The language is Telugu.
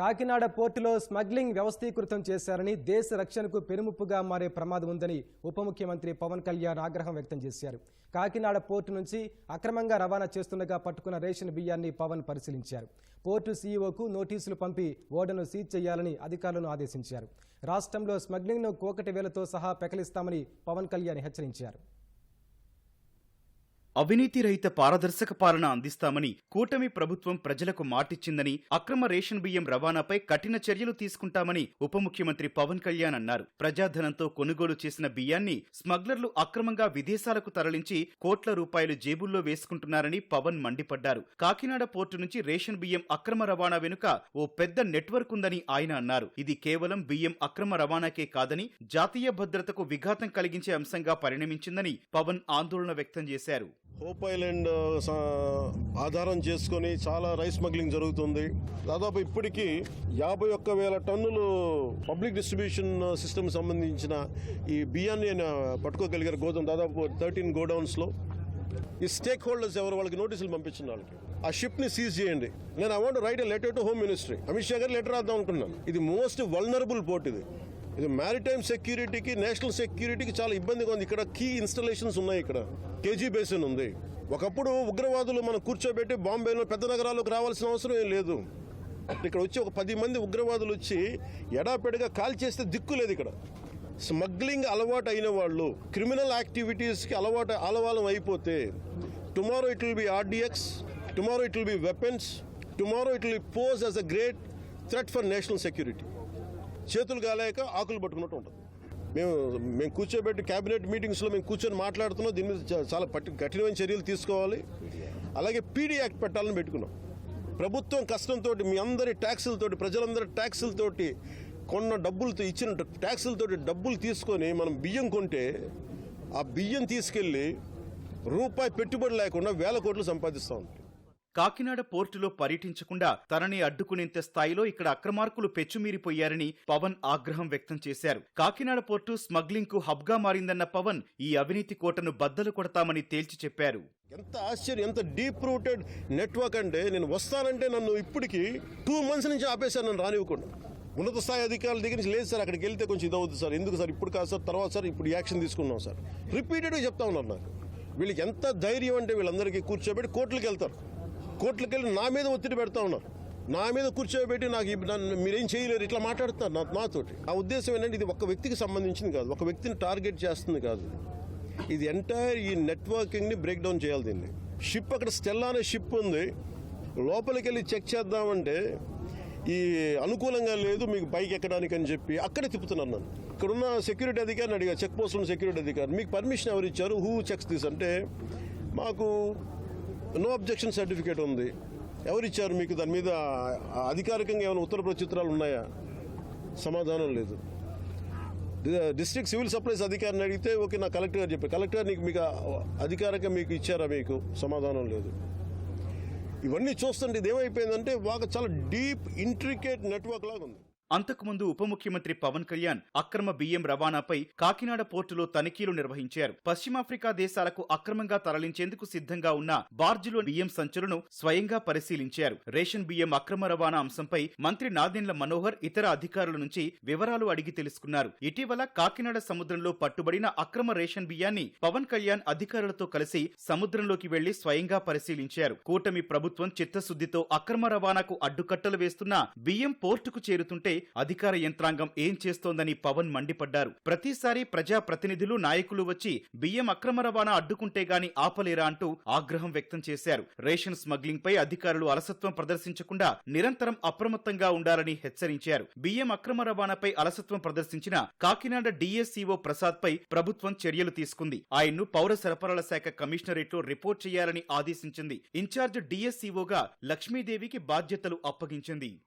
కాకినాడ పోర్టులో స్మగ్లింగ్ వ్యవస్థీకృతం చేశారని దేశ రక్షణకు పెనుముప్పుగా మారే ప్రమాదం ఉందని ఉప ముఖ్యమంత్రి పవన్ కళ్యాణ్ ఆగ్రహం వ్యక్తం చేశారు. కాకినాడ పోర్టు నుంచి అక్రమంగా రవాణా చేస్తుండగా పట్టుకున్న రేషన్ బియ్యాన్ని పవన్ పరిశీలించారు. పోర్టు సీఈఓకు నోటీసులు పంపి ఓడను సీజ్ చేయాలని అధికారులను ఆదేశించారు. రాష్ట్రంలో స్మగ్లింగ్ను కోకటి వేలతో సహా పెకలిస్తామని పవన్ కళ్యాణ్ హెచ్చరించారు. అవినీతి రహిత పారదర్శక పాలన అందిస్తామని కూటమి ప్రభుత్వం ప్రజలకు మాటిచ్చిందని అక్రమ రేషన్ బియ్యం రవాణాపై కఠిన చర్యలు తీసుకుంటామని ఉప ముఖ్యమంత్రి పవన్ కళ్యాణ్ అన్నారు. ప్రజాధనంతో కొనుగోలు చేసిన బియ్యాన్ని స్మగ్లర్లు అక్రమంగా విదేశాలకు తరలించి కోట్ల రూపాయలు జేబుల్లో వేసుకుంటున్నారని పవన్ మండిపడ్డారు. కాకినాడ పోర్టు నుంచి రేషన్ బియ్యం అక్రమ రవాణా వెనుక ఓ పెద్ద నెట్వర్క్ ఉందని ఆయన అన్నారు. ఇది కేవలం బియ్యం అక్రమ రవాణాకే కాదని జాతీయ భద్రతకు విఘాతం కలిగించే అంశంగా పరిణమించిందని పవన్ ఆందోళన వ్యక్తం చేశారు. హోప్ ఐలాండ్ ఆధారం చేసుకొని చాలా రైస్ స్మగ్లింగ్ జరుగుతుంది. దాదాపు ఇప్పటికీ యాభై ఒక్క వేల టన్నులు పబ్లిక్ డిస్ట్రిబ్యూషన్ సిస్టమ్ సంబంధించిన ఈ బియ్యాన్ని పట్టుకోగలిగారు గోదాం. దాదాపు థర్టీన్ గోడౌన్స్లో. ఈ స్టేక్ హోల్డర్స్ ఎవరు? వాళ్ళకి నోటీసులు పంపించిన వాళ్ళకి. ఆ షిప్ని సీజ్ చేయండి. నేను I want write letter to home ministry Amit Shah గారు లెటర్ రాద్దాం అనుకున్నాను ఇది మోస్ట్ వల్నరబుల్ పోర్ట్ ఇది. ఇది మ్యారిటైమ్ సెక్యూరిటీకి నేషనల్ సెక్యూరిటీకి చాలా ఇబ్బందిగా ఉంది. ఇక్కడ కీ ఇన్స్టలేషన్స్ ఉన్నాయి ఇక్కడ. కేజీ బేసిన్ ఉంది. ఒకప్పుడు ఉగ్రవాదులు మనం కూర్చోబెట్టి బాంబేలో పెద్ద నగరాలకు రావాల్సిన అవసరం ఏం లేదు. ఇక్కడ వచ్చి ఒక పది మంది ఉగ్రవాదులు వచ్చి ఎడాపెడగా కాల్ చేస్తే దిక్కు లేదు ఇక్కడ. స్మగ్లింగ్ అలవాటు అయిన వాళ్ళు క్రిమినల్ యాక్టివిటీస్కి అలవాటు అలవాలం అయిపోతే tomorrow it will be RDX tomorrow it will be weapons tomorrow it will pose as a great threat for national security చేతులు కాలేక ఆకులు పట్టుకున్నట్టు ఉంటుంది. మేము మేము కూర్చోబెట్టి క్యాబినెట్ మీటింగ్స్లో మేము కూర్చొని మాట్లాడుతున్నాం. దీని మీద చాలా పట్టి కఠినమైన చర్యలు తీసుకోవాలి. అలాగే పీడీ యాక్ట్ పెట్టాలని పెట్టుకున్నాం. ప్రభుత్వం కష్టంతో మీ అందరి ట్యాక్సులతోటి ప్రజలందరి ట్యాక్సులతోటి కొన్న డబ్బులతో ఇచ్చిన ట్యాక్సులతోటి డబ్బులు తీసుకొని మనం బియ్యం కొంటే ఆ బియ్యం తీసుకెళ్ళి రూపాయి పెట్టుబడి లేకుండా వేల కోట్లు సంపాదిస్తూ ఉంటాం. కాకినాడ పోర్టులో పర్యటించకుండా తనని అడ్డుకునేంత స్థాయిలో ఇక్కడ అక్రమార్కులు పెచ్చుమీరిపోయారని పవన్ ఆగ్రహం వ్యక్తం చేశారు. కాకినాడ పోర్టు స్మగ్లింగ్కు హబ్గా మారిందన్న పవన్ ఈ అవినీతి కోటను బద్దలు కొడతామని తేల్చి చెప్పారు. ఎంత ఆశ్చర్యం ఎంత డీప్ రూటెడ్ నెట్వర్క్ అంటే నేను వస్తానంటే నన్ను ఇప్పటికి టూ మంత్స్ నుంచి ఆపేశారు నన్ను రానివ్వకుండా. ఉన్నత స్థాయి అధికారుల దగ్గర నుంచి లేదు సార్ అక్కడికి వెళ్తే కొంచెం ఇదవుతుంది సార్. ఎందుకు సార్? ఇప్పుడు కాదు సార్ తర్వాత సార్ ఇప్పుడు యాక్షన్ తీసుకున్నాం సార్. రిపీటెడ్గా చెప్తా ఉన్నారు నాకు. వీళ్ళకి ఎంత ధైర్యం అంటే వీళ్ళందరికీ కూర్చోబెట్టి కోర్టులకు వెళ్తారు. కోర్టులకు వెళ్ళి నా మీద ఒత్తిడి పెడతా ఉన్నారు. నా మీద కూర్చోబెట్టి నాకు నన్ను మీరేం చేయలేరు ఇట్లా మాట్లాడుతున్నారు నా నాతోటి. ఆ ఉద్దేశం ఏంటంటే ఇది ఒక వ్యక్తికి సంబంధించింది కాదు ఒక వ్యక్తిని టార్గెట్ చేస్తుంది కాదు. ఇది ఎంటైర్ ఈ నెట్వర్కింగ్ని బ్రేక్ డౌన్ చేయాలి దీన్ని. షిప్ అక్కడ స్టెల్లా అనే షిప్ ఉంది. లోపలికి వెళ్ళి చెక్ చేద్దామంటే ఈ అనుకూలంగా లేదు మీకు బైక్ ఎక్కడానికి అని చెప్పి అక్కడే తిప్పుతున్నాను నన్ను. ఇక్కడున్న సెక్యూరిటీ అధికారిని అడిగా చెక్ పోస్ట్ ఉన్న సెక్యూరిటీ అధికారి మీకు పర్మిషన్ ఎవరు ఇచ్చారు? హూ చెక్స్ దిస్ అంటే మాకు నో అబ్జెక్షన్ సర్టిఫికేట్ ఉంది. ఎవరు ఇచ్చారు మీకు? దాని మీద అధికారికంగా ఏమైనా ఉత్తర ప్రత్యుత్తరాలు ఉన్నాయా? సమాధానం లేదు. డిస్ట్రిక్ట్ సివిల్ సప్లైస్ అధికారిని అడిగితే ఓకే నా కలెక్టర్ గారు చెప్పారు. కలెక్టర్ నీకు మీకు అధికారికంగా మీకు ఇచ్చారా మీకు? సమాధానం లేదు. ఇవన్నీ చూస్తుంటే ఇది ఏమైపోయిందంటే చాలా డీప్ ఇంట్రికేట్ నెట్వర్క్ లాగా ఉంది అంతకుముందు ఉప ముఖ్యమంత్రి పవన్ కళ్యాణ్ అక్రమ బియ్యం రవాణాపై కాకినాడ పోర్టులో తనిఖీలు నిర్వహించారు. పశ్చిమాఫ్రికా దేశాలకు అక్రమంగా తరలించేందుకు సిద్ధంగా ఉన్న బార్జులో బియ్యం సంచులను స్వయంగా పరిశీలించారు. రేషన్ బియ్యం అక్రమ రవాణా అంశంపై మంత్రి నాదెండ్ల మనోహర్ ఇతర అధికారుల నుంచి వివరాలు అడిగి తెలుసుకున్నారు. ఇటీవల కాకినాడ సముద్రంలో పట్టుబడిన అక్రమ రేషన్ బియ్యాన్ని పవన్ కళ్యాణ్ అధికారులతో కలిసి సముద్రంలోకి వెళ్ళి స్వయంగా పరిశీలించారు. కూటమి ప్రభుత్వం చిత్తశుద్దితో అక్రమ రవాణాకు అడ్డుకట్టలు వేస్తున్న బియ్యం పోర్టుకు చేరుతుంటే అధికార యంత్రాంగం ఏం చేస్తోందని పవన్ మండిపడ్డారు. ప్రతిసారి ప్రజా ప్రతినిధులు నాయకులు వచ్చి బియ్యం అక్రమ రవాణా అడ్డుకుంటే గాని ఆపలేరా అంటూ ఆగ్రహం వ్యక్తం చేశారు. రేషన్ స్మగ్లింగ్ పై అధికారులు అలసత్వం ప్రదర్శించకుండా నిరంతరం అప్రమత్తంగా ఉండాలని హెచ్చరించారు. బియ్యం అక్రమ రవాణాపై అలసత్వం ప్రదర్శించిన కాకినాడ డిఎస్సీఓ ప్రసాద్ పై ప్రభుత్వం చర్యలు తీసుకుంది. ఆయన్ను పౌర సరఫరాల శాఖ కమిషనరేట్లో రిపోర్ట్ చేయాలని ఆదేశించింది. ఇన్ఛార్జ్ డిఎస్సీఓగా లక్ష్మీదేవికి బాధ్యతలు అప్పగించింది.